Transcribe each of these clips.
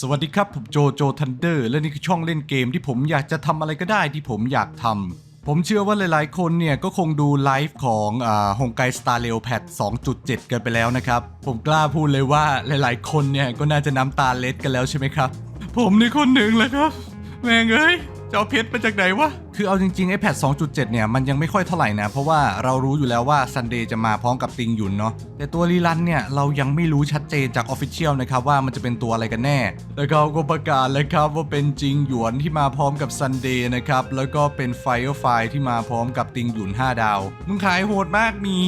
สวัสดีครับ ผมโจโจทันเดอร์ และนี่คือช่องเล่นเกมที่ผมอยากจะทำอะไรก็ได้ที่ผมอยากทำผมเชื่อว่าหลายๆ คนเนี่ยก็คงดูไลฟ์ของฮงไกสตาร์เลวแพด2.7 กันไปแล้วนะครับ ผมกล้าพูดเลยว่าหลายๆ คนเนี่ยก็น่าจะน้ำตาเล็ดกันแล้วใช่ไหมครับ ผมนี่คนหนึ่งเลยครับ แม่งเอ้ยจะเอาเพชรมาจากไหนวะคือเอาจริงๆไอ้แพด2.7 เนี่ย มันยังไม่ค่อยเท่าไหร่นะ เพราะว่าเรารู้อยู่แล้วว่า Sunday จะมาพร้อมกับติงหยุนเนาะแต่ตัวรีรันเนี่ย เรายังไม่รู้ชัดเจนจาก Official นะครับว่ามันจะเป็นตัวอะไรกันแน่ แล้วเขาก็ประกาศแล้วครับว่าเป็นจริงหยวนที่มาพร้อมกับ Sunday นะครับ แล้วก็เป็น Firefly ที่มาพร้อมกับติงหยุน 5 ดาว มึงขายโหดมากมี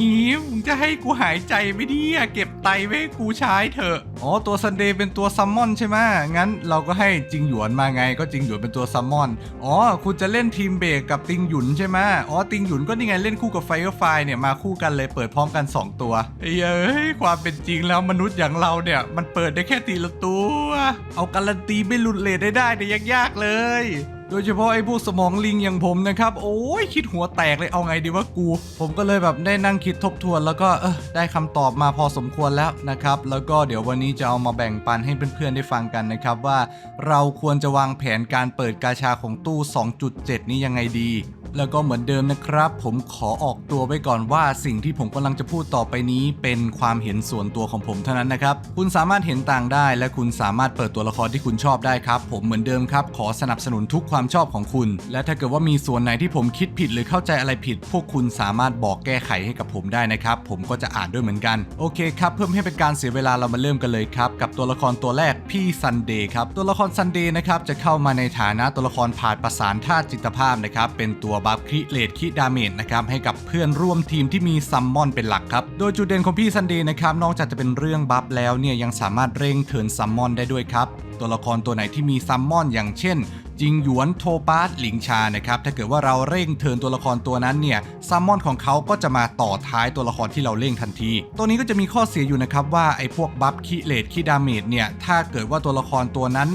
มึงจะให้กูหายใจไม่ดีอะเก็บไตไว้ให้กูใช้เถอะอ๋อตัว Sunday เป็นตัวซัมมอนใช่ไหมงั้นเราก็ให้จริงหยวนมาไงก็จริงหยวนเป็นตัวซัมมอนอ๋อคุณจะเล่นทีมเบรกกับติงหยุนใช่ไหมอ๋อติงหยุนก็นี่ไงเล่นคู่กับไฟไฟเนี่ยมาคู่กันเลยเปิดพร้อมกัน 2 ตัวเฮ้ยเอ้ยความเป็นจริงแล้วมนุษย์อย่างเราเนี่ย มันเปิดได้แค่ตีละตัว เอาการันตีไม่หลุดเลทได้ได้เนี่ยยากๆเลย โดยเฉพาะไอ้พวกสมองลิงอย่างผมนะครับ โอ้ยคิดหัวแตกเลยเอาไงดีวะกู ผมก็เลยแบบได้นั่งคิดทบทวน แล้วก็เออได้คำตอบมาพอสมควรแล้วนะครับ แล้วก็เดี๋ยววันนี้จะเอามาแบ่งปันให้เพื่อนๆได้ฟังกันนะครับว่า เราควรจะวางแผนการเปิดกาชาของตู้ 2.7 นี้ยังไงดี แล้วก็เหมือนเดิมนะครับ ผมขอออกตัวไว้ก่อนว่าสิ่งที่ผมกำลังจะพูดต่อไปนี้ เป็นความเห็นส่วนตัวของผมเท่านั้นนะครับ คุณสามารถเห็นต่างได้ และคุณสามารถเปิดตัวละครที่คุณชอบได้ครับ ผมเหมือนเดิมครับ ขอสนับสนุนทุกความชอบของคุณ และถ้าเกิดว่ามีส่วนไหนที่ผมคิดผิดหรือเข้าใจอะไรผิด พวกคุณสามารถบอกแก้ไขให้กับผมได้นะครับ ผมก็จะอ่านด้วยเหมือนกันโอเคครับเพื่อไม่ให้เป็นการเสียเวลาเรามาเริ่มกันเลยครับกับตัวละครตัวแรกพี่ซันเดย์ครับตัวละครซันเดย์นะครับจะเข้ามาในฐานะตัวละครผ่านประสานธาตุจิตภาพนะครับเป็นตัวบัฟคริเลตคิดาเมจนะครับให้กับเพื่อนร่วมทีมที่มีซัมมอนเป็นหลักครับ โดยจุดเด่นของพี่ซันเดย์นะครับนอกจากจะเป็นเรื่องบัฟแล้วเนี่ยยังสามารถเร่งเทิร์นซัมมอนได้ด้วยครับตัวละครตัวไหนที่มีซัมมอนอย่างเช่น จิงหยวนโทปาสหลิงชานะครับถ้าเกิดว่าเราเร่งเทินตัวละครตัวนั้นเนี่ยซัมมอนของเขาก็จะมาต่อท้ายตัวละครที่เราเร่งทันที ตัวนี้ก็จะมีข้อเสียอยู่นะครับว่าไอ้พวกบัฟคิเลตคิดาเมจเนี่ยถ้าเกิดว่าตัวละครตัวนั้น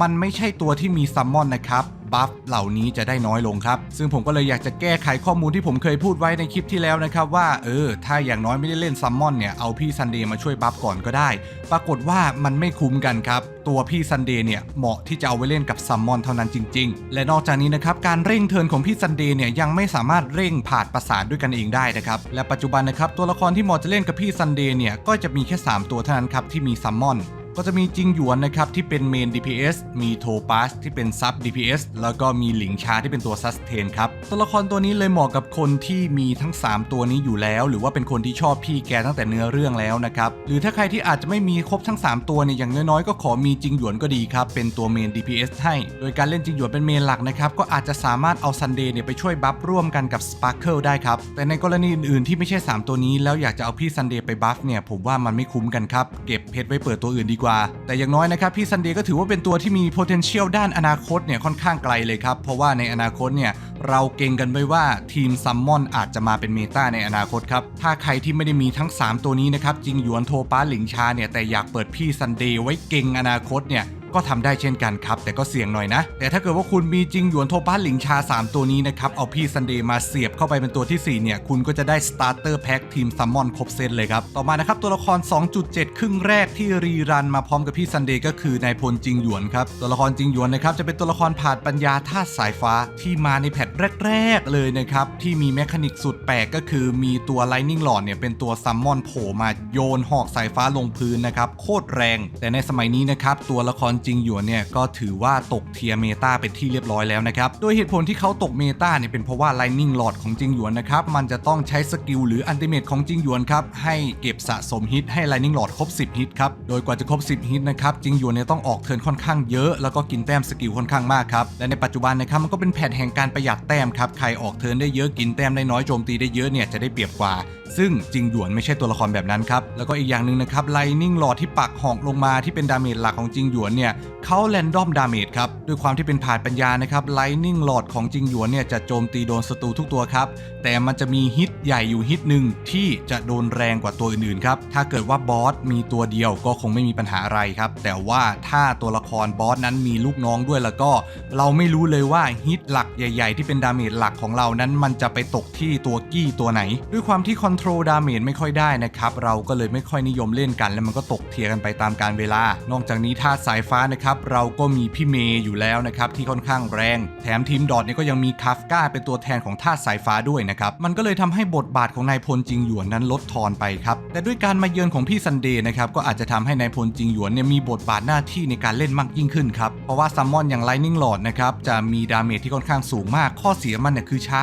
มันไม่ใช่ตัวที่มีซัมมอนนะครับ บัฟเหล่านี้จะได้น้อยลงครับ ซึ่งผมก็เลยอยากจะแก้ไขข้อมูลที่ผมเคยพูดไว้ในคลิปที่แล้วนะครับว่าเออถ้าอย่างน้อยไม่ได้เล่นซัมมอนเนี่ยเอาพี่ซันเดย์มาช่วยบัฟก่อนก็ได้ ปรากฏว่ามันไม่คุ้มกันครับ ตัวพี่ซันเดย์เนี่ยเหมาะที่จะเอาไว้เล่นกับซัมมอนเท่านั้นจริง ๆ และนอกจากนี้นะครับการเร่งเทินของพี่ซันเดย์เนี่ยยังไม่สามารถเร่งผ่านประสานด้วยกันเองได้นะครับและปัจจุบันนะครับตัวละครที่เหมาะจะเล่นกับพี่ซันเดย์เนี่ยก็จะมีแค่ 3 ตัวเท่านั้นครับที่มีซัมมอน ก็จะมีจิงหยวนนะครับที่เป็นเมน DPS มีโทปัสที่เป็นซับ DPS แล้วก็มีหลิงชาที่เป็นตัวซัสเทนครับตัวละครตัวนี้เลยเหมาะกับคนที่มีทั้ง 3 ตัวนี้อยู่แล้ว หรือว่าเป็นคนที่ชอบพี่แกตั้งแต่เนื้อเรื่องแล้วนะครับหรือถ้าใครที่อาจจะไม่มีครบทั้ง 3 ตัวเนี่ยอย่างน้อยๆ ก็ขอมีจิงหยวนก็ดีครับเป็นตัวเมน DPS ให้ โดยการเล่นจิงหยวนเป็นเมนหลักนะครับก็อาจจะสามารถเอาซันเดย์เนี่ยไปช่วยบัฟร่วมกันกับ Sparkle ได้ครับแต่ในกรณีอื่นๆที่ไม่ใช่ 3 ตัวนี้แล้วอยากจะเอาพี่ซันเดย์ไปบัฟเนี่ยผมว่ามันไม่คุ้มกันครับเก็บเพชรไว้เปิดตัวอื่นดีกว่าแต่อย่างน้อยนะครับพี่ซันเดย์ก็ถือว่าเป็นตัวที่มี potential ด้านอนาคตเนี่ยค่อนข้างไกลเลยครับ เพราะว่าในอนาคตเนี่ยเราเก่งกันไว้ว่าทีมซัมมอนอาจจะมาเป็นเมตาในอนาคตครับ ถ้าใครที่ไม่ได้มีทั้ง 3 ตัวนี้นะครับจิงหยวนโทป้าหลิงชาเนี่ยแต่อยากเปิดพี่ซันเดย์ไว้เก่งอนาคตเนี่ย ก็ทำได้เช่นกันครับ แต่ก็เสี่ยงหน่อยนะ แต่ถ้าเกิดว่าคุณมีจิงหยวนโทป้าหลิงชา 3 ตัวนี้นะครับ เอาพี่ซันเดย์มาเสียบเข้าไปเป็นตัวทีสี่ 4 เนี่ย คุณก็จะได้สตาร์เตอร์แพ็คทีมซัมมอนครบเซตเลยครับ ต่อมานะครับตัวละคร 2.7 ครึ่งแรกที่รีรันมาพร้อมกับพี่ซันเดย์ก็คือนายพลจิงหยวนครับตัวละครจิงหยวนนะครับจะเป็นตัวละครผ่านปัญญาธาตุสายฟ้าที่มาในแพทแรกๆเลยนะครับที่มีแมคานิกสุดแปลกก็คือมีตัวไลนิ่งหลอดเนี่ยเป็นตัวซัมมอนโผล่มาโยนหอกสายฟ้าลงพื้นนะครับโคตรแรง แต่ในสมัยนี้นะครับตัวละครจิงหยวนเนี่ยก็ถือว่าตกเทียเมตาเป็นที่เรียบร้อยแล้วนะครับ โดยเหตุผลที่เขาตกเมตาเนี่ยเป็นเพราะว่า Lightning Lord ของจิงหยวนนะครับ มันจะต้องใช้สกิลหรืออันติเมตของจิงหยวนครับ ให้เก็บสะสมฮิตให้ Lightning Lord ครบ 10 ฮิตครับ โดยกว่าจะครบ 10 ฮิตนะครับ จิงหยวนเนี่ยต้องออกเทิร์นค่อนข้างเยอะ แล้วก็กินแต้มสกิลค่อนข้างมากครับ และในปัจจุบันนะครับมันก็เป็นแผนแห่งการประหยัดแต้มครับ ใครออกเทิร์นได้เยอะกินแต้มได้น้อยโจมตีได้เยอะเนี่ยจะได้เปรียบกว่าซึ่งจริงหยวนไม่ใช่ตัวละครแบบนั้นครับ แล้วก็อีกอย่างหนึ่งนะครับไลนิ่งหลอดที่ปักหอกลงมาที่เป็นดาเมจหลักของจริงหยวนเนี่ยเขาแรนดอมดาเมจครับ ด้วยความที่เป็นผ่านปัญญานะครับไลนิ่งหลอดของจริงหยวนเนี่ยจะโจมตีโดนศัตรูทุกตัวครับ แต่มันจะมีฮิตใหญ่อยู่ฮิตหนึ่งที่จะโดนแรงกว่าตัวอื่นๆครับ ถ้าเกิดว่าบอสมีตัวเดียวก็คงไม่มีปัญหาอะไรครับ แต่ว่าถ้าตัวละครบอสนั้นมีลูกน้องด้วยแล้วก็ เราไม่รู้เลยว่าฮิตหลักใหญ่ ๆ ที่เป็นดาเมจหลักของเรานั้นมันจะไปตกที่ตัวกี้ตัวไหน ด้วยความที่คอนโทรลดาเมจไม่ค่อยได้นะครับ เราก็เลยไม่ค่อยนิยมเล่นกัน แล้วมันก็ตกเทียร์กันไปตามการเวลา นอกจากนี้ท่าสายฟ้านะครับเราก็มีพี่เมย์อยู่แล้วนะครับที่ค่อนข้างแรง แถมทีมดอทเนี่ยก็ยังมีคาฟก้าเป็นตัวแทนของท่าสายฟ้าด้วยนะครับมันก็เลยทำให้บทบาทของนายพลจิงหยวนนั้นลดทอนไปครับแต่ด้วยการมาเยือนของพี่ซันเดย์นะครับก็อาจจะทำให้นายพลจิงหยวนเนี่ยมีบทบาทหน้าที่ในการเล่นมากยิ่งขึ้นครับเพราะว่าซัมมอนอย่างไลนิ่งหลอดนะครับจะมีดาเมจที่ค่อนข้างสูงมากข้อเสียมันเนี่ยคือช้า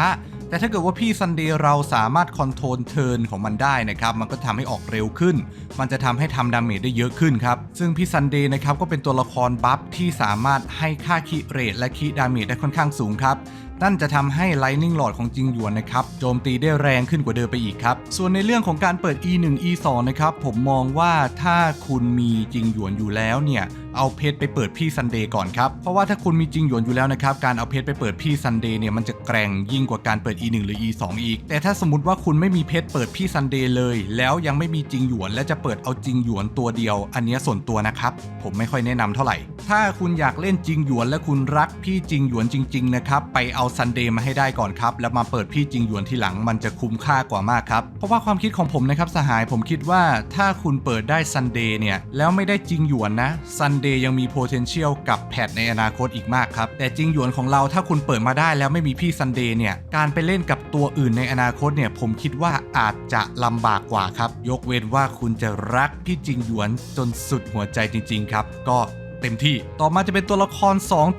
แต่ถ้าเกิดว่าพี่ซันเดย์เราสามารถคอนโทรลเทิร์นของมันได้นะครับมันก็ทำให้ออกเร็วขึ้น มันจะทำให้ทำดาเมจได้เยอะขึ้นครับ ซึ่งพี่ซันเดย์นะครับก็เป็นตัวละครบัฟที่สามารถให้ค่าคิเรทและคิดาเมจได้ค่อนข้างสูงครับนั่นจะทำให้ Lightning Lord ของจริงหยวนนะครับ โจมตีได้แรงขึ้นกว่าเดิมไปอีกครับ ส่วนในเรื่องของการเปิด E1 E2 นะครับ ผมมองว่าถ้าคุณมีจริงหยวนอยู่แล้วเนี่ย เอาเพชรไปเปิดพี่ซันเดย์ก่อนครับ เพราะว่าถ้าคุณมีจริงหยวนอยู่แล้วนะครับ การเอาเพชรไปเปิดพี่ซันเดย์เนี่ยมันจะแกร่งยิ่งกว่าการเปิด E1 หรือ E2 อีก แต่ถ้าสมมติว่าคุณไม่มีเพชรเปิดพี่ซันเดย์เลย แล้วยังไม่มีจริงหยวน และจะเปิดเอาจริงหยวนตัวเดียว อันเนี้ยส่วนตัวนะครับ ผมไม่ค่อยแนะนำเท่าไหร่ ถ้าคุณอยากเล่นจริงหยวนและคุณรักพี่จริงหยวนจริง ๆ นะครับ ไปเอาซันเดย์มาให้ได้ก่อนครับ แล้วมาเปิดพี่จริงหยวนทีหลังมันจะคุ้มค่ากว่ามากครับ เพราะว่าความคิดของผมนะครับสหายผมคิดว่าถ้าคุณเปิดได้ซันเดย์เนี่ยแล้วไม่ได้จริงหยวนนะซันเดย์ยังมี potential กับแพทในอนาคตอีกมากครับ แต่จริงหยวนของเราถ้าคุณเปิดมาได้แล้วไม่มีพี่ซันเดย์เนี่ย การไปเล่นกับตัวอื่นในอนาคตเนี่ย ผมคิดว่าอาจจะลำบากกว่าครับ ยกเว้นว่าคุณจะรักพี่จริงหยวนจนสุดหัวใจจริง ๆ ครับ ก็เต็มที่ ต่อมาจะเป็นตัวละคร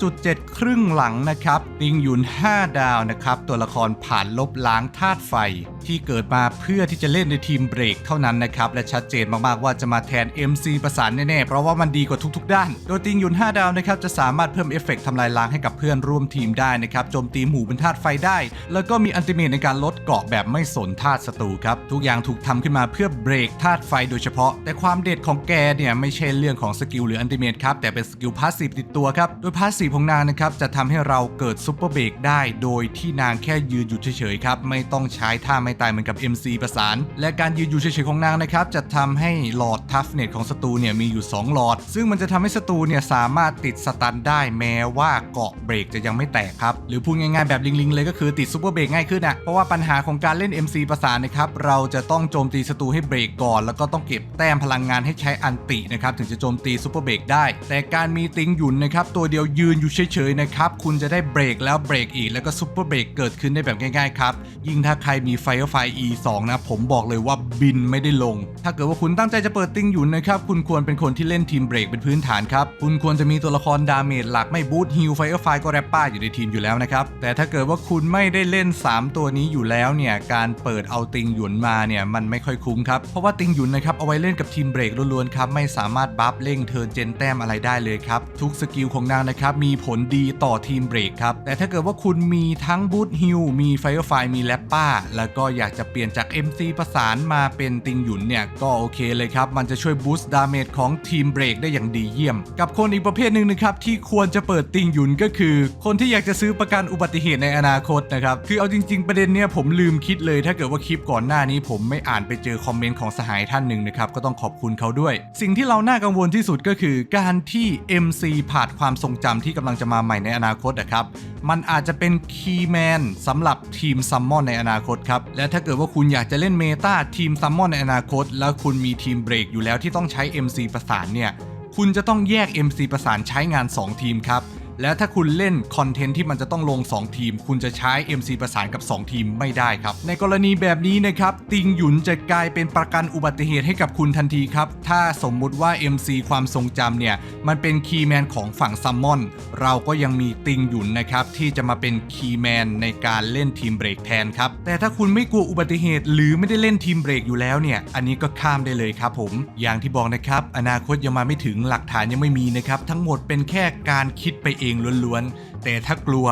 2.7 ครึ่งหลังนะครับติงหยุน 5 ดาวนะครับ ตัวละครผ่านลบล้างธาตุไฟ ที่เกิดมาเพื่อที่จะเล่นในทีมเบรกเท่านั้นนะครับ และชัดเจนมากๆว่าจะมาแทน MC ประสานแน่ๆ เพราะว่ามันดีกว่าทุกๆ ด้าน โดยติงหยุน 5 ดาวนะครับ จะสามารถเพิ่มเอฟเฟกต์ทำลายล้างให้กับเพื่อนร่วมทีมได้นะครับโจมตีหมู่เป็นธาตุไฟได้ แล้วก็มีอันติเมตในการลดเกราะแบบไม่สนธาตุศัตรูครับ ทุกอย่างถูกทำขึ้นมาเพื่อเบรกธาตุไฟโดยเฉพาะ แต่ความเด็ดของแกเนี่ยไม่ใช่เรื่องของสกิลหรืออันติเมตครับแต่เป็นสกิลพาสซีฟติดตัวครับโดยพาสซีฟของนางนะครับจะทำให้เราเกิดซุปเปอร์เบรกได้ โดยที่นางแค่ยืนอยู่เฉยๆครับไม่ต้องใช้ท่าไมตายเหมือนกับ MC ประสาน และการยืนอยู่เฉยๆของนางนะครับจะทำให้หลอดทัฟเนตของศัตรูเนี่ยมีอยู่ 2 หลอด ซึ่งมันจะทำให้ศัตรูเนี่ยสามารถติดสตันได้แม้ว่าเกาะเบรกจะยังไม่แตกครับ หรือพูดง่ายๆแบบลิงๆเลยก็คือติดซุปเปอร์เบรกง่ายขึ้นอะเพราะว่าปัญหาของการเล่น MC ประสานนะครับเราจะต้องโจมตีศัตรูให้เบรกก่อน แล้วก็ต้องเก็บแต้มพลังงานให้ใช้อันตินะครับถึงจะโจมตีซุปเปอร์เบรกได้ แต่การมีติงหยุนนะครับตัวเดียวยืนอยู่เฉยๆนะครับคุณจะได้เบรกแล้วเบรกอีกแล้วก็ซุปเปอร์เบรกเกิดขึ้นได้แบบง่ายๆครับยิ่งถ้าใครมีไฟไฟ E2 นะผมบอกเลยว่าบินไม่ได้ลง ถ้าเกิดว่าคุณตั้งใจจะเปิดติงหยุนนะครับ คุณควรเป็นคนที่เล่นทีมเบรกเป็นพื้นฐานครับ คุณควรจะมีตัวละครดาเมจหลักไม่บูทฮิลไฟไฟก็แรปป้าอยู่ในทีมอยู่แล้วนะครับ แต่ถ้าเกิดว่าคุณไม่ได้เล่น 3 ตัวนี้อยู่แล้วเนี่ยการเปิดเอาติงหยุนมาเนี่ยมันไม่ค่อยคุ้มครับเพราะว่าติงหยุนนะครับเอาไว้เล่นกับทีมเบรกล้วนๆครับไม่สามารถบัฟเร่งเทิร์นเจนแต้มอะไรได้เลยครับทุกสกิลของนางนะครับมีผลดีต่อทีมเบรกครับแต่ถ้าเกิดว่าคุณมีทั้งบูทฮิลมีไฟไฟมีแรปป้า แล้วก็อยากจะเปลี่ยนจาก MC ประสานมาเป็นติงหยุนเนี่ย ก็โอเคเลยครับ มันจะช่วยบูสต์ดาเมจของทีมเบรกได้อย่างดีเยี่ยม กับคนอีกประเภทหนึ่งนะครับ ที่ควรจะเปิดติงหยุนก็คือ คนที่อยากจะซื้อประกันอุบัติเหตุในอนาคตนะครับ คือเอาจริง ๆ ประเด็นเนี้ยผมลืมคิดเลย ถ้าเกิดว่าคลิปก่อนหน้านี้ ผมไม่อ่านไปเจอคอมเมนต์ของสหายท่านหนึ่งนะครับก็ต้องขอบคุณเขาด้วย สิ่งที่เราน่ากังวลที่สุดก็คือการที่ MC ผ่านความทรงจำที่กำลังจะมาใหม่ในอนาคตนะครับมันอาจจะเป็นคีย์แมนสำหรับทีมซัมมอนในอนาคตครับและและถ้าเกิดว่าคุณอยากจะเล่นเมตาทีมซัมมอนในอนาคต แล้วคุณมีทีมเบรกอยู่แล้วที่ต้องใช้ MC ประสานเนี่ย คุณจะต้องแยก MC ประสานใช้งาน 2 ทีมครับ และถ้าคุณเล่นคอนเทนต์ที่มันจะต้องลง 2 ทีม คุณจะใช้ MC ประสานกับ 2 ทีมไม่ได้ครับ ในกรณีแบบนี้นะครับ ติงหยุนจะกลายเป็นประกันอุบัติเหตุให้กับคุณทันทีครับ ถ้าสมมุติว่า MC ความทรงจำเนี่ย มันเป็นคีย์แมนของฝั่งซัมมอน เราก็ยังมีติงหยุนนะครับ ที่จะมาเป็นคีย์แมนในการเล่นทีมเบรกแทนครับ แต่ถ้าคุณไม่กลัวอุบัติเหตุ หรือไม่ได้เล่นทีมเบรกอยู่แล้วเนี่ย อันนี้ก็ข้ามได้เลยครับผม อย่างที่บอกนะครับ อนาคตยังมาไม่ถึงหลักฐานยังไม่มีนะครับ ทั้งหมดเป็นแค่การคิดไปเองล้วนๆ แต่ถ้ากลัว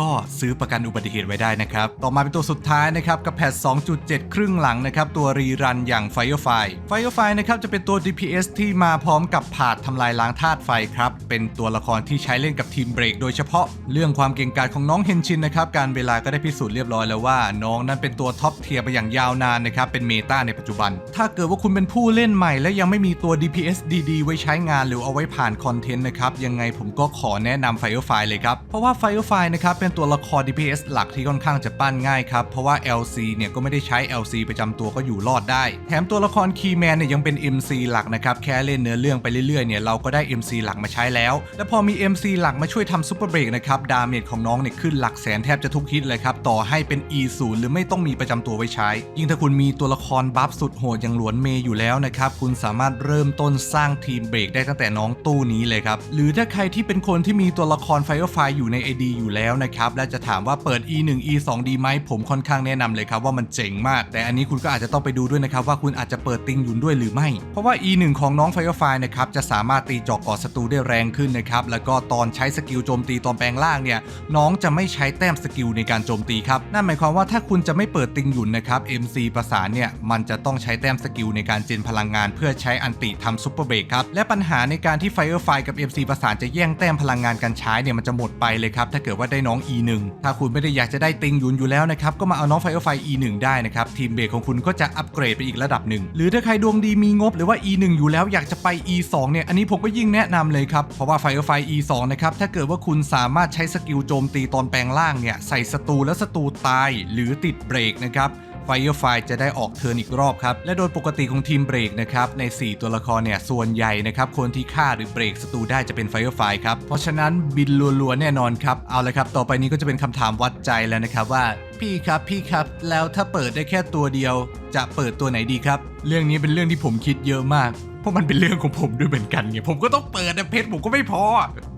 ก็ซื้อประกันอุบัติเหตุไว้ได้นะครับ ต่อมาเป็นตัวสุดท้ายนะครับ กับแพท2.7 ครึ่งหลังนะครับ ตัวรีรันอย่าง Firefly Firefly นะครับจะเป็นตัว DPS ที่มาพร้อมกับผาดทำลายล้างธาตุไฟครับ เป็นตัวละครที่ใช้เล่นกับทีมเบรกโดยเฉพาะเรื่องความเก่งกาจของน้องเฮนชินนะครับการเวลาก็ได้พิสูจน์เรียบร้อยแล้วว่า น้องนั้นเป็นตัวท็อปเทียร์ไปอย่างยาวนานนะครับเป็นเมตาในปัจจุบัน ถ้าเกิดว่าคุณเป็นผู้เล่นใหม่ และยังไม่มีตัว DPS ดีๆ ไว้ใช้งานหรือเอาไว้ผ่านคอนเทนต์นะครับยังไงผมก็ขอแนะนำ Firefly เลยครับเพราะว่า Firefly นะครับเป็นตัวละคร DPS หลักที่ค่อนข้างจะปั้นง่ายครับ เพราะว่า LC เนี่ยก็ไม่ได้ใช้ LC ประจำตัวก็อยู่รอดได้ แถมตัวละคร Keyman เนี่ยยังเป็น MC หลักนะครับ แค่เล่นเนื้อเรื่องไปเรื่อยๆเนี่ยเราก็ได้ MC หลักมาใช้แล้ว และพอมี MC หลักมาช่วยทำซูเปอร์เบรกนะครับ ดาเมจของน้องเนี่ยขึ้นหลักแสนแทบจะทุกฮิตเลยครับ ต่อให้เป็น E0 หรือไม่ต้องมีประจำตัวไว้ใช้ ยิ่งถ้าคุณมีตัวละครบัฟสุดโหดอย่างหลวนเมย์อยู่แล้วนะครับ คุณสามารถเริ่มต้นสร้างทีมเบรกได้ตั้งแต่น้องตู้นี้เลยครับ หรือถ้าใครที่เป็นคนที่มีตัวละคร Firefly อยู่ใน ID อยู่แล้วนะครับ และจะถามว่าเปิด E1 E2 ดีไหมผมค่อนข้างแนะนำเลยครับว่ามันเจ๋งมาก แต่อันนี้คุณก็อาจจะต้องไปดูด้วยนะครับว่าคุณอาจจะเปิดติงหยุนด้วยหรือไม่ เพราะว่า E1 ของน้อง Firefly นะครับจะสามารถตีเจอกกอศัตรูได้แรงขึ้นนะครับแล้วก็ตอนใช้สกิลโจมตีตอนแปลงล่างเนี่ยน้องจะไม่ใช้แต้มสกิลในการโจมตีครับนั่นหมายความว่าถ้าคุณจะไม่เปิดติงหยุนนะครับ MC ประสานเนี่ยมันจะต้องใช้แต้มสกิลในการเจนพลังงาน เพื่อใช้อันติทำซุปเปอร์เบรกครับและปัญหาในการที่ Firefly กับ MC ประสานจะแย่งแต้มพลังงานกันใช้เนี่ยมันจะหมดไปเลยครับถ้าเกิดว่าได้น้อง E1 ถ้าคุณไม่ได้อยากจะได้ติงหยุนอยู่แล้วนะครับ ก็มาเอาน้องไฟเออร์ไฟ E1 ได้นะครับ ทีมเบรกของคุณก็จะอัปเกรดไปอีกระดับหนึ่ง หรือถ้าใครดวงดีมีงบหรือว่า E1 อยู่แล้วอยากจะไป E2 เนี่ย อันนี้ผมก็ยิ่งแนะนำเลยครับ เพราะว่าไฟเออร์ไฟ E2 นะครับ ถ้าเกิดว่าคุณสามารถใช้สกิลโจมตีตอนแปลงร่างเนี่ย ใส่ศัตรูแล้วศัตรูตาย หรือติดเบรกนะครับ Firefly จะได้ออกเทิร์นอีกรอบครับ และโดยปกติของทีมเบรกนะครับ ใน 4 ตัวละครเนี่ย ส่วนใหญ่นะครับ คนที่ฆ่าหรือเบรกศัตรูได้จะเป็น Firefly ครับ เพราะฉะนั้นบินรัวๆแน่นอนครับ เอาละครับ ต่อไปนี้ก็จะเป็นคำถามวัดใจแล้วนะครับว่าพี่ครับพี่ครับแล้วถ้าเปิดได้แค่ตัวเดียว จะเปิดตัวไหนดีครับ เรื่องนี้เป็นเรื่องที่ผมคิดเยอะมาก เพราะมันเป็นเรื่องของผมด้วยเหมือนกันไงผมก็ต้องเปิดนะเพชรผมก็ไม่พอ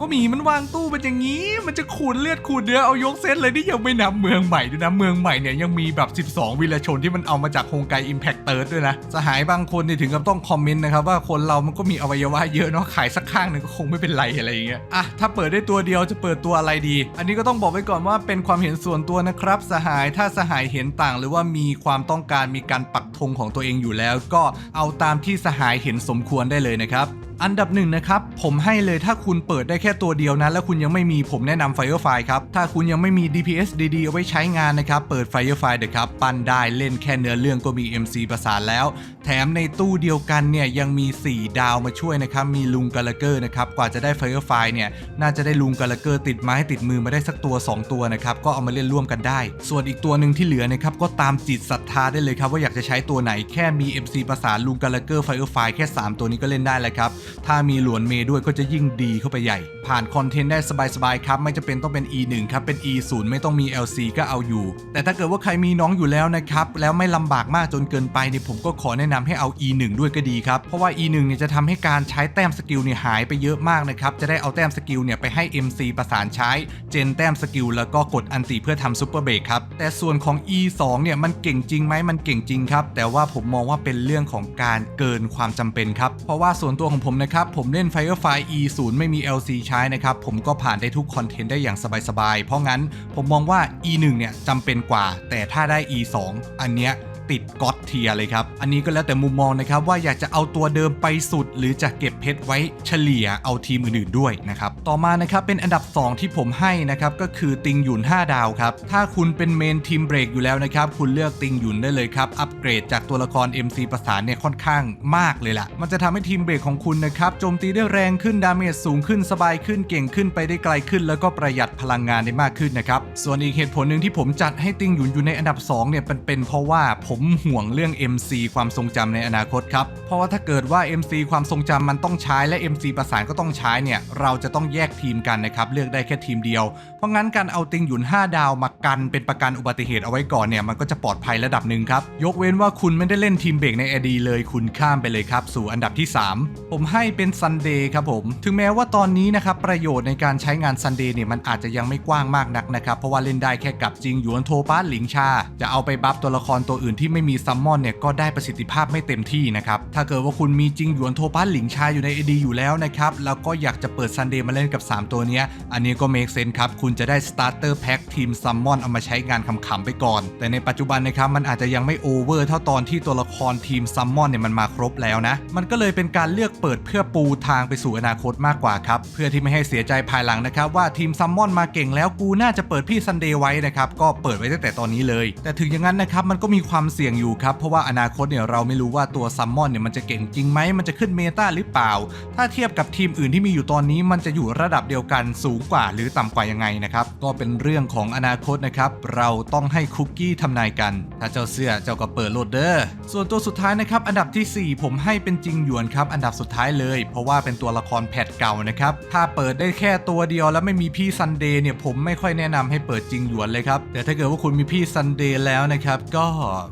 ก็หมีมันวางตู้เป็นอย่างนี้ มันจะขูดเลือดขูดเนื้อเอายกเซตเลยนี่ยังไม่นับเมืองใหม่ด้วยนะเมืองใหม่เนี่ยยังมีแบบ 12 วิรชนที่มันเอามาจากโฮงไกอิมแพคเติร์ดด้วยนะสหายบางคนเนี่ยถึงกับต้องคอมเมนต์นะครับว่าคนเรามันก็มีอวัยวะเยอะเนาะขายสักข้างหนึ่งก็คงไม่เป็นไรอะไรอย่างเงี้ยอะถ้าเปิดได้ตัวเดียวจะเปิดตัวอะไรดี อันนี้ก็ต้องบอกไว้ก่อนว่าเป็นความเห็นส่วนตัวนะครับ สหายถ้าสหายเห็นต่าง หรือว่ามีความต้องการมีการปักธงของตัวเองอยู่แล้ว ก็เอาตามที่สหายเห็นสมควรได้เลยนะครับ อันดับหนึ่งนะครับ ผมให้เลยถ้าคุณเปิดได้แค่ตัวเดียวนะแล้วคุณยังไม่มีผมแนะนำ Firefly ครับ ถ้าคุณยังไม่มี DPS ดีๆเอาไว้ใช้งานนะครับ เปิด Firefly เถอะครับ ปั้นได้เล่นแค่เนื้อเรื่องก็มี MC ประสานแล้ว แถมในตู้เดียวกันเนี่ยยังมี 4 ดาวมาช่วยนะครับ มีลุงกาลเกอร์นะครับ กว่าจะได้ Firefly เนี่ยน่าจะได้ลุงกาลเกอร์ติดไม้ติดมือมาได้สักตัว 2 ตัวนะครับก็เอามาเล่นร่วมกันได้ ส่วนอีกตัวหนึ่งที่เหลือนะครับก็ตามจิตศรัทธาได้เลยครับว่าอยากจะใช้ตัวไหนแค่มี MC ประสานลุงกาลเกอร์ Firefly แค่ 3 ตัวนี้ก็เล่นได้แล้วครับถ้ามีหลวนเมย์ด้วยก็จะยิ่งดีเข้าไปใหญ่ ผ่านคอนเทนต์ได้สบายๆครับ ไม่จะเป็นต้องเป็น E1 ครับ เป็น E0 ไม่ต้องมี LC ก็เอาอยู่ แต่ถ้าเกิดว่าใครมีน้องอยู่แล้วนะครับ แล้วไม่ลำบากมากจนเกินไปเนี่ยผมก็ขอแนะนำให้เอา E1 ด้วยก็ดีครับ เพราะว่า E1 เนี่ยจะทำให้การใช้แต้มสกิลเนี่ยหายไปเยอะมากนะครับ จะได้เอาแต้มสกิลเนี่ยไปให้ MC ประสานใช้ เจนแต้มสกิลแล้วก็กดอันติเพื่อทำซุปเปอร์เบรกครับ แต่ส่วนของ E2 เนี่ยมันเก่งจริงไหมมันเก่งจริงครับ แต่ว่าผมมองว่าเป็นเรื่องของการเกินความจำเป็นครับ เพราะว่าส่วนตัวของผมนะครับ ผมเล่น Firefly E0 ไม่มี LC ใช้นะครับ ผมก็ผ่านได้ทุกคอนเทนต์ได้อย่างสบายๆ เพราะงั้นผมมองว่า E1 เนี่ยจำเป็นกว่า แต่ถ้าได้ E2 อันเนี้ย ติดก็อดเทียเลยครับ อันนี้ก็แล้วแต่มุมมองนะครับว่าอยากจะเอาตัวเดิมไปสุด หรือจะเก็บเพชรไว้เฉลี่ยเอาทีมอื่นๆด้วยนะครับ ต่อมานะครับเป็นอันดับ 2 ที่ผมให้นะครับก็คือติงหยุน5 ดาวครับ ถ้าคุณเป็นเมนทีมเบรกอยู่แล้วนะครับ คุณเลือกติงหยุนได้เลยครับ อัปเกรดจากตัวละคร MC ประสานเนี่ยค่อนข้างมากเลยล่ะ มันจะทำให้ทีมเบรกของคุณนะครับโจมตีได้แรงขึ้นดาเมจสูงขึ้นสบายขึ้นเก่งขึ้นไปได้ไกลขึ้น แล้วก็ประหยัดพลังงานได้มากขึ้นนะครับส่วนอีกเหตุผลหนึ่งที่ผมจัดให้ติงหยุนอยู่ในอันดับ2เนี่ยเป็นเป็นเพราะว่าผมมห่วงเรื่อง MC ความทรงจำในอนาคตครับ เพราะว่าถ้าเกิดว่า MC ความทรงจำมันต้องใช้และ MC ประสานก็ต้องใช้เนี่ย เราจะต้องแยกทีมกันนะครับ เลือกได้แค่ทีมเดียว เพราะงั้นการเอาติงหยุน 5 ดาวมากันเป็นประกันอุบัติเหตุเอาไว้ก่อนเนี่ย มันก็จะปลอดภัยระดับหนึ่งครับ ยกเว้นว่าคุณไม่ได้เล่นทีมเบรกใน AD เลย คุณข้ามไปเลยครับ สู่อันดับที่ 3 ผมให้เป็น Sunday ครับผม ถึงแม้ว่าตอนนี้นะครับประโยชน์ในการใช้งาน Sunday เนี่ยมันอาจจะยังไม่กว้างมากนักนะครับ เพราะว่าเล่นได้แค่กับจิงหยวนโทป้าหลิงชา จะเอาไปบัฟตัวละครตัวอื่นที่ที่ไม่มีซัมมอนเนี่ยก็ได้ประสิทธิภาพไม่เต็มที่นะครับ ถ้าเกิดว่าคุณมีจริงหยวนโทปัสหลิงชายอยู่ใน AD อยู่แล้วนะครับ แล้วก็อยากจะเปิดซันเดย์มาเล่นกับ 3 ตัวเนี้ยอันนี้ก็เมคเซนครับ คุณจะได้สตาร์เตอร์แพ็คทีมซัมมอนเอามาใช้งานขำๆไปก่อน แต่ในปัจจุบันนะครับมันอาจจะยังไม่โอเวอร์เท่าตอนที่ตัวละครทีมซัมมอนเนี่ยมันมาครบแล้วนะ มันก็เลยเป็นการเลือกเปิดเพื่อปูทางไปสู่อนาคตมากกว่าครับ เพื่อที่ไม่ให้เสียใจภายหลังนะครับว่าทีมซัมมอนมาเก่งแล้วกูน่าจะเปิดพี่ซันเดย์ไว้นะครับก็เปิดไว้ตั้งแต่ตอนนี้เลย แต่ถึงอย่างนั้นนะครับมันก็มีความเสี่ยงอยู่ครับ เพราะว่าอนาคตเนี่ยเราไม่รู้ว่าตัวซัมมอนเนี่ยมันจะเก่งจริงไหมมันจะขึ้นเมตาหรือเปล่า ถ้าเทียบกับทีมอื่นที่มีอยู่ตอนนี้มันจะอยู่ระดับเดียวกันสูงกว่าหรือต่ำกว่ายังไงนะครับก็เป็นเรื่องของอนาคตนะครับเราต้องให้คุกกี้ทำนายกัน ถ้าเจ้าเสื้อเจ้าก็เปิดโหลดเดอร์ส่วนตัวสุดท้ายนะครับอันดับทีสี่ 4 ผมให้เป็นจริงหยวนครับอันดับสุดท้ายเลย เพราะว่าเป็นตัวละครแพทเก่านะครับถ้าเปิดได้แค่ตัวเดียวแล้วไม่มีพี่ซันเดย์เนี่ยผมไม่ค่อยแนะนำให้เปิดจริงหยวนเลยครับแต่ถ้าเกิดว่าคุณมีพี่ซันเดย์แล้วนะครับก็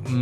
อืม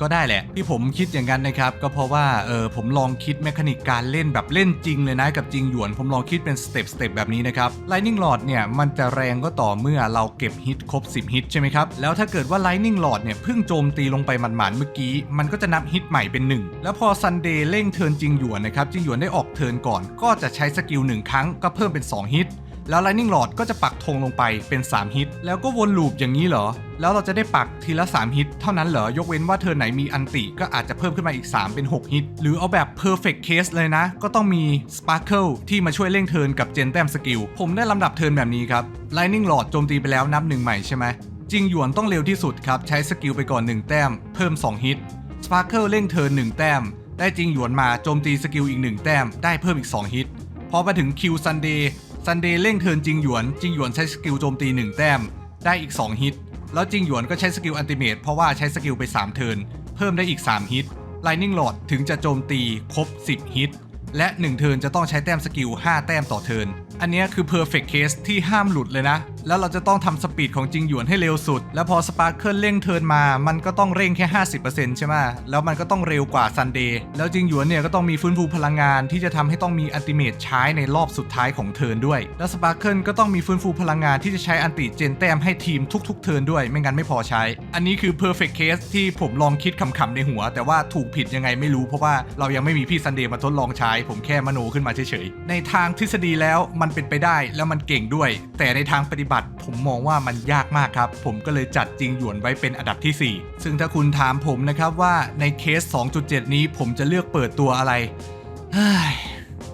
ก็ได้แหละ ที่ผมคิดอย่างนั้นนะครับ ก็เพราะว่าเออผมลองคิดแมคานิกการเล่นแบบเล่นจริงเลยนะกับจริงหยวน ผมลองคิดเป็นสเต็ปสเต็ปแบบนี้นะครับ Lightning Rod เนี่ยมันจะแรงก็ต่อเมื่อเราเก็บฮิตครบ 10 ฮิตใช่ไหมครับ แล้วถ้าเกิดว่า Lightning Rod เนี่ยเพิ่งโจมตีลงไปหมันๆเมื่อกี้ มันก็จะนับฮิตใหม่เป็น 1 แล้วพอ Sunday เร่งเทิร์นจริงหยวนนะครับจริงหยวนได้ออกเทิร์นก่อน ก็จะใช้สกิล1ครั้งก็เพิ่มเป็น 2 ฮิต แล้ว Lightning Rod ก็จะปักธงลงไปเป็น 3 ฮิต แล้วก็วนลูปอย่างนี้เหรอ แล้วเราจะได้ปักทีละ 3 ฮิต เท่านั้นเหรอ ยกเว้นว่าเธอไหนมีอันติก็อาจจะเพิ่มขึ้นมาอีก 3 เป็น 6 ฮิต หรือเอาแบบ perfect case เลยนะ ก็ต้องมี Sparkle ที่มาช่วยเร่งเทินกับเจนแต้มสกิลผมได้ลำดับเทินแบบนี้ครับ Lightning Rod โจมตีไปแล้วนับหนึ่งใหม่ใช่ไหมจริงหยวนต้องเร็วที่สุดครับใช้สกิลไปก่อน 1 แต้ม เพิ่ม 2 ฮิต Sparkle เร่งเทิน1แต้ม ได้จริงหยวนมาโจมตีสกิลอีก 1 แต้ม ได้เพิ่มอีก 2 ฮิต พอมาถึงคิวซันเดย์ ซันเดย์เร่งเทินจริงหยวนจริงหยวนใช้สกิลโจมตี 1 แต้ม ได้อีก 2 ฮิต แล้วจริงหยวนก็ใช้สกิลอันติเมตเพราะว่าใช้สกิลไป 3 เทิน เพิ่มได้อีก 3 ฮิตไลนิ่งหลอดถึงจะโจมตีครบ 10 ฮิต และ 1 เทินจะต้องใช้แต้มสกิล 5 แต้มต่อเทิน อันนี้คือ perfect case ที่ห้ามหลุดเลยนะ แล้วเราจะต้องทำสปีดของจริงหยวนให้เร็วสุด แล้วพอสปาร์เคิลเร่งเทิร์นมา มันก็ต้องเร่งแค่ 50%ใช่ไหมแล้วมันก็ต้องเร็วกว่าซันเดย์แล้วจริงหยวนเนี่ยก็ต้องมีฟื้นฟูพลังงานที่จะทำให้ต้องมีอันติเมตใช้ในรอบสุดท้ายของเทิร์นด้วย แล้วสปาร์เคิลก็ต้องมีฟื้นฟูพลังงานที่จะใช้อันติเจนแต้มให้ทีมทุก ๆ เทิร์นด้วยไม่งั้นไม่พอใช้ อันนี้คือ perfect case ที่ผมลองคิดขำๆในหัว แต่ว่าถูกผิดยังไงไม่รู้เพราะว่าเรายังไม่มีพี่ซันเดย์มาทดลองใช้ ผมแค่มโนขึ้นมาเฉยๆในทางทฤษฎีแล้วมันเป็นไปได้แล้วมันเก่งด้วย แต่ในทางปฏิบัติผมมองว่ามันยากมากครับ ผมก็เลยจัดจริงหยวนไว้เป็นอันดับที่ 4 ซึ่งถ้าคุณถามผมนะครับว่าในเคส 2.7 นี้ผมจะเลือกเปิดตัวอะไร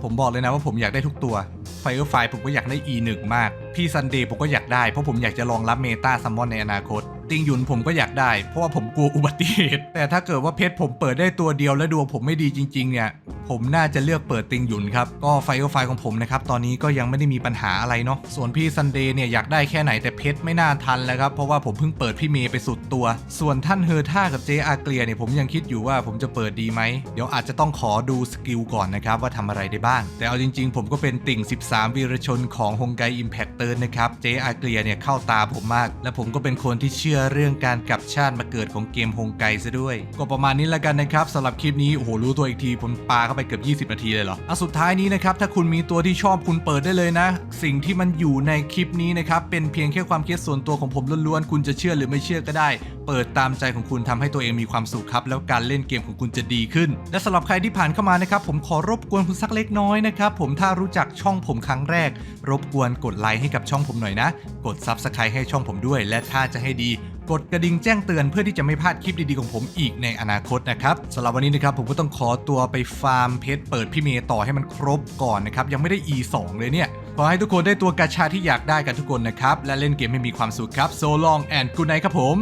ผมบอกเลยนะว่าผมอยากได้ทุกตัว Firefly ผมก็อยากได้ E1 มาก พี่ซันเดย์ผมก็อยากได้เพราะผมอยากจะลองรับเมตาซัมมอนในอนาคตติงหยุนผมก็อยากได้ เพราะว่าผมกลัวอุบัติเหตุ แต่ถ้าเกิดว่าเพชรผมเปิดได้ตัวเดียวและดวงผมไม่ดีจริง ๆ เนี่ย ผมน่าจะเลือกเปิดติงหยุนครับ ก็ไฟก็ไฟของผมนะครับ ตอนนี้ก็ยังไม่ได้มีปัญหาอะไรเนาะ ส่วนพี่ซันเดย์เนี่ยอยากได้แค่ไหนแต่เพชรไม่น่าทันแล้วครับ เพราะว่าผมเพิ่งเปิดพี่เมย์ไปสุดตัว ส่วนท่านเฮอร์ท่ากับเจอาเกลียเนี่ยผมยังคิดอยู่ว่าผมจะเปิดดีไหม เดี๋ยวอาจจะต้องขอดูสกิลก่อนนะครับว่าทำอะไรได้บ้าง แต่เอาจริง ๆ ผมก็เป็นติ่ง 13 วีรชนของฮงไกอิมแพคเตอร์นะครับ เจอาเกลียเนี่ยเข้าตาผมมาก และผมก็เป็นคนที่เชื่อเรื่องการกลับชาติมาเกิดของเกมฮงไกซะด้วย ก็ประมาณนี้ล้วกันนะครับสำหรับคลิปนี้โอ้โหรู้ตัวอีกทีผมปาเข้าไปเกือบ 20 นาทีเลยเหรอเอาสุดท้ายนี้นะครับถ้าคุณมีตัวที่ชอบคุณเปิดได้เลยนะ สิ่งที่มันอยู่ในคลิปนี้นะครับเป็นเพียงแค่ความคิดส่วนตัวของผมล้วนๆคุณจะเชื่อหรือไม่เชื่อก็ได้ เปิดตามใจของคุณทำให้ตัวเองมีความสุขครับ แล้วการเล่นเกมของคุณจะดีขึ้น และสำหรับใครที่ผ่านเข้ามานะครับผมขอรบกวนคุณสักเล็กน้อยนะครับผมถ้ารู้จักช่องผมครั้งแรก รบกวนกดไลค์ให้กับช่องผมหน่อยนะ กด Subscribe ให้ช่องผมด้วย และถ้าจะให้ดีกดกระดิ่งแจ้งเตือนเพื่อที่จะไม่พลาดคลิปดีๆของผมอีกในอนาคตนะครับสำหรับวันนี้นะครับผมก็ต้องขอตัวไปฟาร์มเพชรเปิดพี่เมย์ต่อให้มันครบก่อนนะครับยังไม่ได้ E2 เลยเนี่ยขอให้ทุกคนได้ตัวกาชาที่อยากได้กันทุกคนนะครับและเล่นเกมให้มีความสุขครับ so long and good night ครับผม